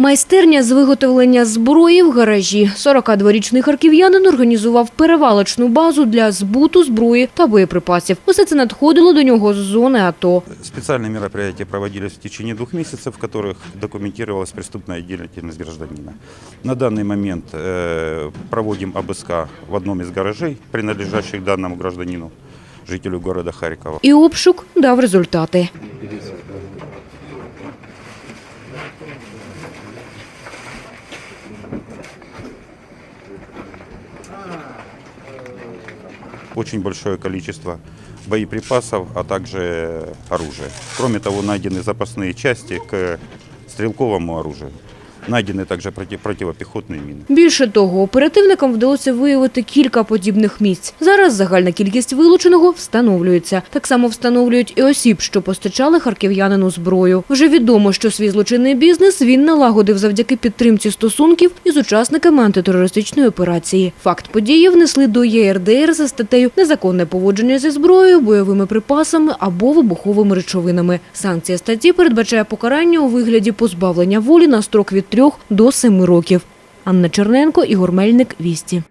Майстерня з виготовлення зброї в гаражі. 42-річний харків'янин організував перевалочну базу для збуту зброї та боєприпасів. Усе це надходило до нього з зони АТО. Специальные мероприятия проводились в течение двух месяцев, в которых документировалась преступная деятельность гражданина. На данный момент э, проводим обыска в одном из гаражей, принадлежащих данному гражданину, жителю города Харькова. І обшук дав результати. Очень большое количество боеприпасов, а также оружия. Кроме того, найдены запасные части к стрелковому оружию. Найдены также против, противопехотные мины. Більше того, оперативникам вдалося виявити кілька подібних місць. Зараз загальна кількість вилученого встановлюється. Так само встановлюють і осіб, що постачали харків'янину зброю. Вже відомо, що свій злочинний бізнес він налагодив завдяки підтримці стосунків із учасниками антитерористичної операції. Факт події внесли до ЄРДР за статтею незаконне поводження зі зброєю, бойовими припасами або вибуховими речовинами. Санкція статті передбачає покарання у вигляді позбавлення волі на строк від 3 до 7 років. Анна Черненко, Ігор Мельник, Вісті.